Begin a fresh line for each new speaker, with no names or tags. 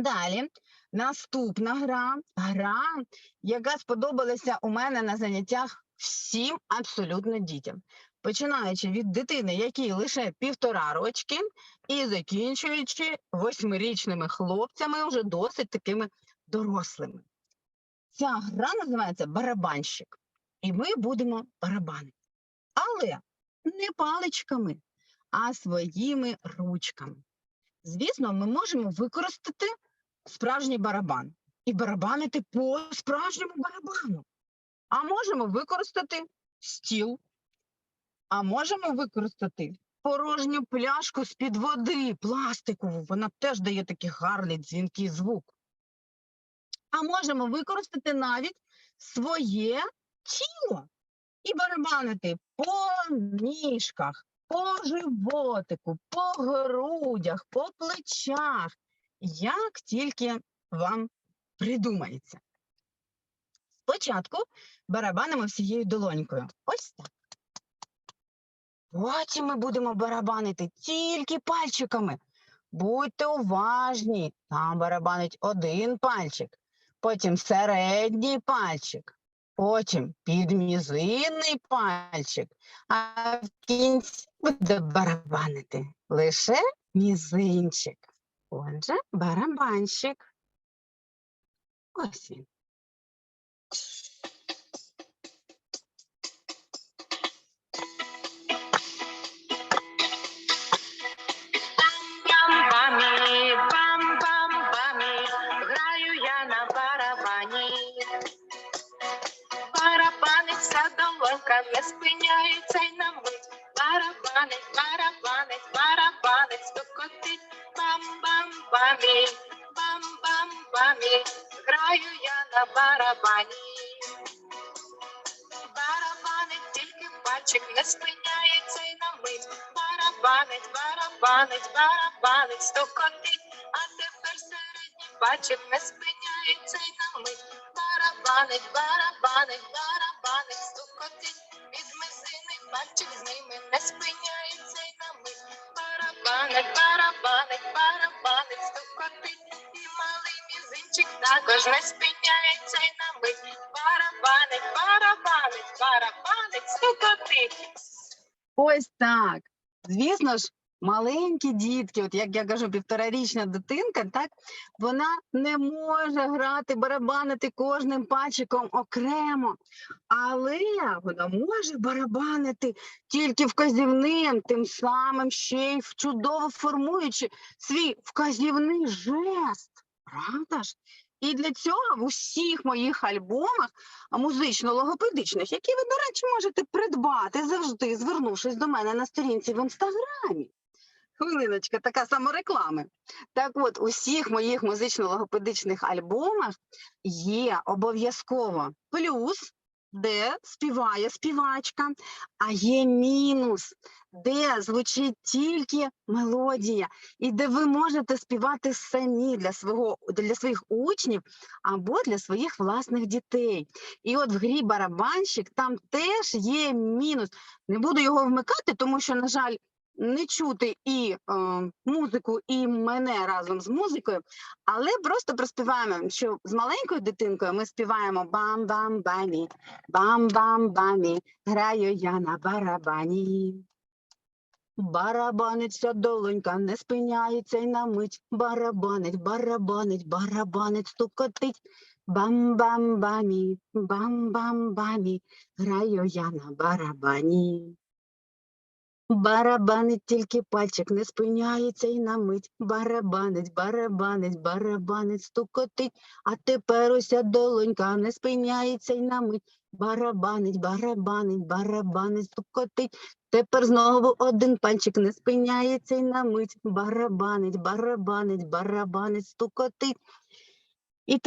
Далі, наступна гра, гра, яка сподобалася у мене на заняттях всім абсолютно дітям. Починаючи від дитини, якій лише півтора рочки, і закінчуючи восьмирічними хлопцями, вже досить такими дорослими. Ця гра називається барабанщик, і ми будемо барабанити. Але не паличками, а своїми ручками. Звісно, ми можемо використати справжній барабан і барабанити по справжньому барабану. А можемо використати стіл, а можемо використати порожню пляшку з-під води, пластикову. Вона теж дає такий гарний дзвінкий звук. А можемо використати навіть своє тіло і барабанити по ніжках, по животику, по грудях, по плечах, як тільки вам придумається. Спочатку барабанимо всією долонькою. Ось так. Потім ми будемо барабанити тільки пальчиками. Будьте уважні, там барабанить один пальчик, потім середній пальчик, потім підмізинний пальчик, а в кінці буде барабанити лише мізинчик. Отже, барабанщик. Ось він.
Барабані. Барабаниться долонька, не спиняється й на мить. Барабанить, барабанить, барабанить, стукотить. Бам-бам-бамі, бам-бам-бамі, граю я на барабані. Барабанить тільки пальчик, не спиняється й на мить. Барабанить, барабанить, барабанить, стукотить, а тепер середній пальчик не спиняється й на мить. Барабанить, барабанить, барабанить, стукотить, пальчик з ними не спиняється й на мить. Барабанить, барабанить, барабанить, стукотить, і малий мізинчик також не спиняється й на мить. Барабанить, барабанить, барабанить, стукотить.
Ось так. Звісно ж, маленькі дітки, от як я кажу, півторарічна дитинка, так вона не може грати, барабанити кожним пальчиком окремо, але вона може барабанити тільки вказівним, тим самим ще й чудово формуючи свій вказівний жест. Правда ж? І для цього в усіх моїх альбомах музично-логопедичних, які ви, до речі, можете придбати завжди, звернувшись до мене на сторінці в інстаграмі. Хвилиночка, така самореклами. Так от, у всіх моїх музично-логопедичних альбомах є обов'язково плюс, де співає співачка, а є мінус, де звучить тільки мелодія, і де ви можете співати самі для свого для своїх учнів або для своїх власних дітей. І от в грі барабанщик там теж є мінус. Не буду його вмикати, тому що, на жаль, не чути і е, музику, і мене разом з музикою, але просто проспіваємо, що з маленькою дитинкою ми співаємо бам-бам-бамі, бам-бам-бамі, граю я на барабані. Барабаниться долонька, не спиняється й на мить. Барабанить, барабанить, барабанить, стукотить. Бам-бам-бамі, бам-бам-бамі, граю я на барабані. Барабанить тільки пальчик, не спиняється й на мить. Барабанить, барабанить, барабанить, стукотить. А тепер уся долонька не спиняється й на мить. Барабанить, барабанить, барабанить, стукотить. Тепер знову один пальчик не спиняється й на мить. Барабанить, барабанить, барабанить, стукотить. І